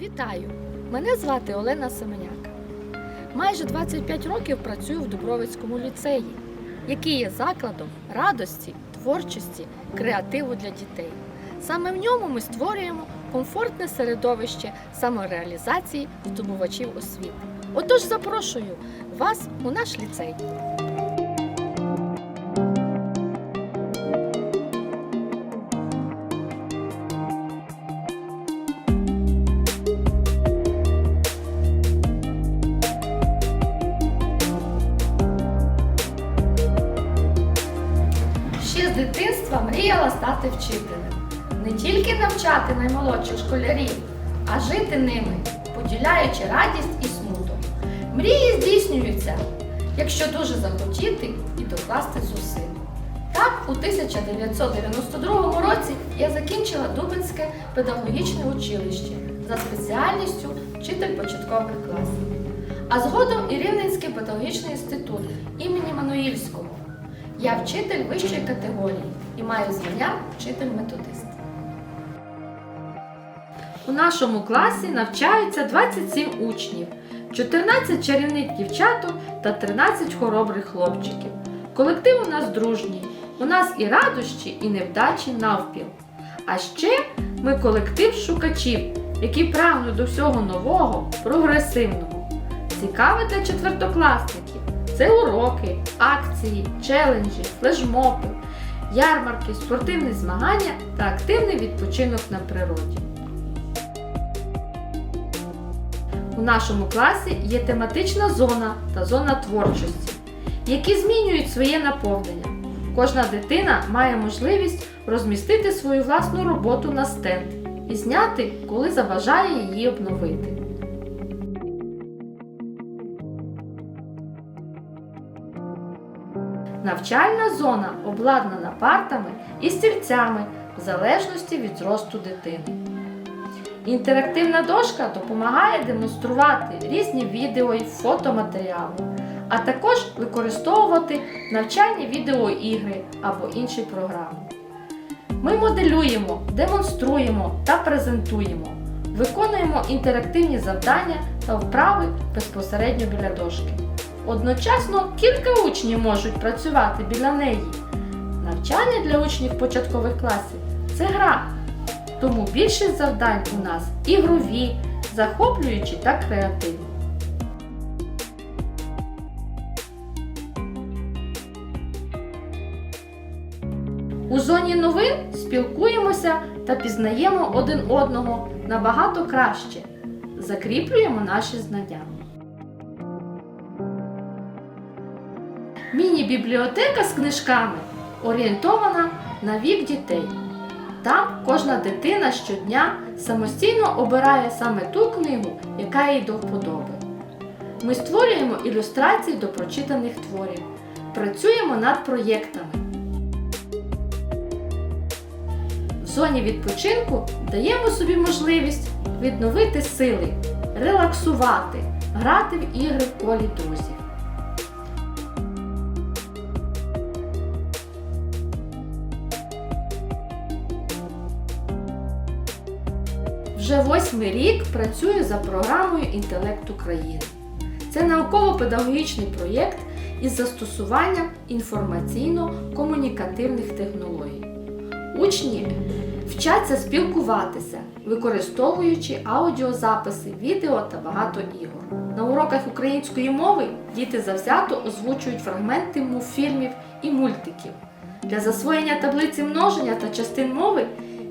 Вітаю! Мене звати Олена Семеняк. Майже 25 років працюю в Дубровицькому ліцеї, який є закладом радості, творчості, креативу для дітей. Саме в ньому ми створюємо комфортне середовище самореалізації здобувачів освіти. Отож запрошую вас у наш ліцей. Мріяла стати вчителем. Не тільки навчати наймолодших школярів, а жити ними, поділяючи радість і смуток. Мрії здійснюються, якщо дуже захотіти і докласти зусиль. Так, у 1992 році я закінчила Дубинське педагогічне училище за спеціальністю вчитель початкових класів, а згодом і Рівненський педагогічний інститут імені Мануїльського. Я вчитель вищої категорії і маю звання вчитель-методист. У нашому класі навчаються 27 учнів, 14 чарівних дівчаток та 13 хоробрих хлопчиків. Колектив у нас дружній, у нас і радощі, і невдачі навпіл. А ще ми колектив шукачів, які прагнуть до всього нового, прогресивного. Цікаве для четвертокласників. Це уроки, акції, челенджі, флешмоби, ярмарки, спортивні змагання та активний відпочинок на природі. У нашому класі є тематична зона та зона творчості, які змінюють своє наповнення. Кожна дитина має можливість розмістити свою власну роботу на стенд і зняти, коли заважає її обновити. Навчальна зона обладнана партами і стільцями в залежності від зросту дитини. Інтерактивна дошка допомагає демонструвати різні відео і фотоматеріали, а також використовувати навчальні відеоігри або інші програми. Ми моделюємо, демонструємо та презентуємо, виконуємо інтерактивні завдання та вправи безпосередньо біля дошки. Одночасно кілька учнів можуть працювати біля неї. Навчання для учнів початкових класів це гра. Тому більшість завдань у нас ігрові, захоплюючі та креативні. У зоні новин спілкуємося та пізнаємо один одного набагато краще. Закріплюємо наші знання. Міні-бібліотека з книжками орієнтована на вік дітей. Там кожна дитина щодня самостійно обирає саме ту книгу, яка їй до вподоби. Ми створюємо ілюстрації до прочитаних творів, працюємо над проєктами. В зоні відпочинку даємо собі можливість відновити сили, релаксувати, грати в ігри в колі друзів. Вже восьмий рік працюю за програмою Інтелект України. Це науково-педагогічний проєкт із застосуванням інформаційно-комунікативних технологій. Учні вчаться спілкуватися, використовуючи аудіозаписи, відео та багато ігор. На уроках української мови діти завзято озвучують фрагменти мультфільмів і мультиків. Для засвоєння таблиці множення та частин мови,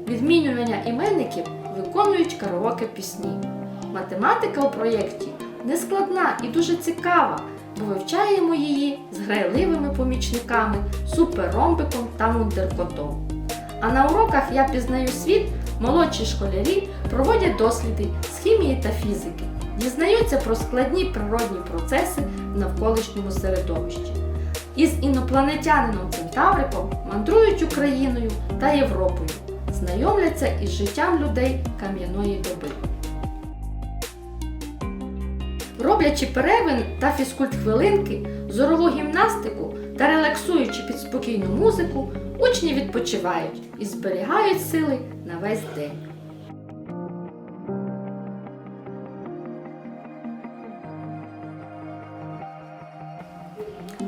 відмінювання іменників виконують караоке пісні. Математика у проєкті нескладна і дуже цікава, бо вивчаємо її з грайливими помічниками, суперромбиком та мундеркотом. А на уроках я пізнаю світ, молодші школярі проводять досліди з хімії та фізики, дізнаються про складні природні процеси в навколишньому середовищі. Із інопланетянином Центавриком мандрують Україною та Європою, знайомляться із життям людей кам'яної доби. Роблячи перевин та фізкульт-хвилинки, зорову гімнастику та релаксуючи під спокійну музику, учні відпочивають і зберігають сили на весь день.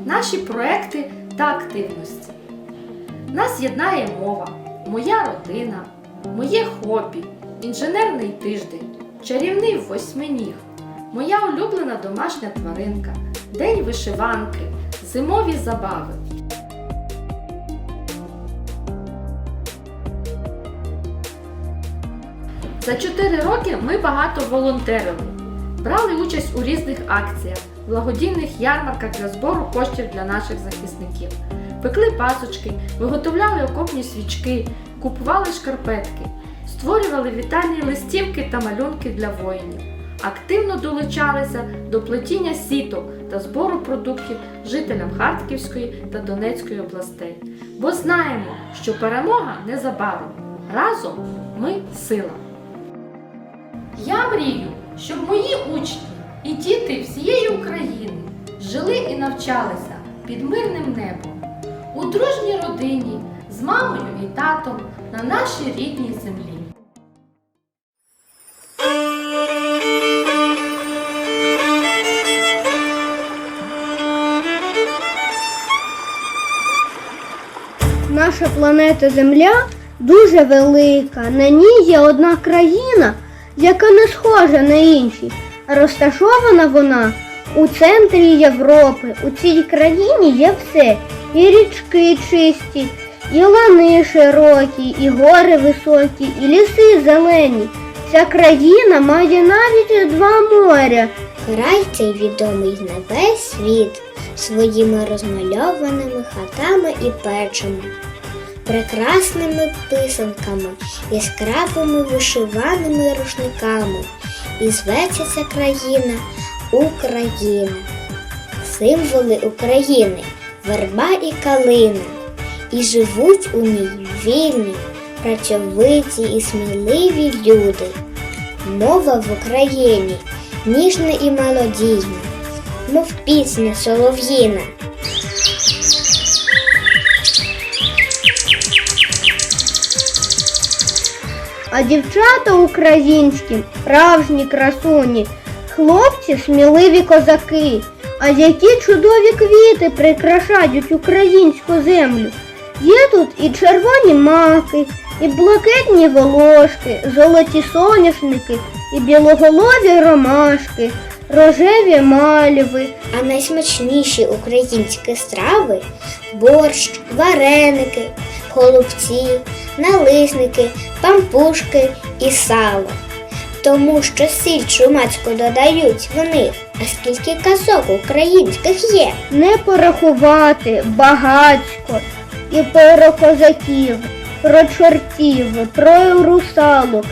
Наші проекти та активності. Нас єднає мова моя родина, моє хобі, інженерний тиждень, чарівний восьминіг, моя улюблена домашня тваринка, день вишиванки, зимові забави. За 4 роки ми багато волонтерили, брали участь у різних акціях, благодійних ярмарках для збору коштів для наших захисників, пекли пасочки, виготовляли окопні свічки, купували шкарпетки, створювали вітальні листівки та малюнки для воїнів. Активно долучалися до плетіння сіток та збору продуктів жителям Харківської та Донецької областей. Бо знаємо, що перемога незабаром. Разом ми сила. Я мрію, щоб мої учні і діти всієї України жили і навчалися під мирним небом, у дружній родині з мамою і татом на нашій рідній землі. Наша планета Земля дуже велика. На ній є одна країна, яка не схожа на інші. Розташована вона у центрі Європи. У цій країні є все. І річки чисті, і лани широкі, і гори високі, і ліси зелені. Ця країна має навіть два моря. Край цей відомий на весь світ своїми розмальованими хатами і печами, прекрасними писанками, яскравими вишиваними рушниками. І зветься ця країна Україна. Символи України верба і калина. І живуть у ній вільні, працьовиті і сміливі люди. Мова в Україні ніжна і мелодійна, мов пісня солов'їна. А дівчата українські, справжні красуні, хлопці сміливі козаки. А які чудові квіти прикрашають українську землю. Є тут і червоні маки, і блакитні волошки, золоті соняшники, і білоголові ромашки, рожеві мальви, А найсмачніші українські страви борщ, вареники, голубці, налисники, пампушки і сало. Тому що сіль чумацьку додають в них, а скільки казок українських є. не порахувати багацько і про козаків, про чортів, про русалок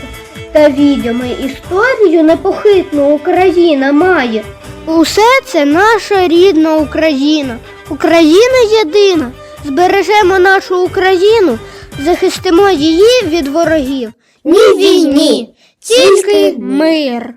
та відьми історію непохитну Україна має. Усе це наша рідна Україна. Україна єдина. Збережемо нашу Україну, захистимо її від ворогів. Ні війні, тільки мир.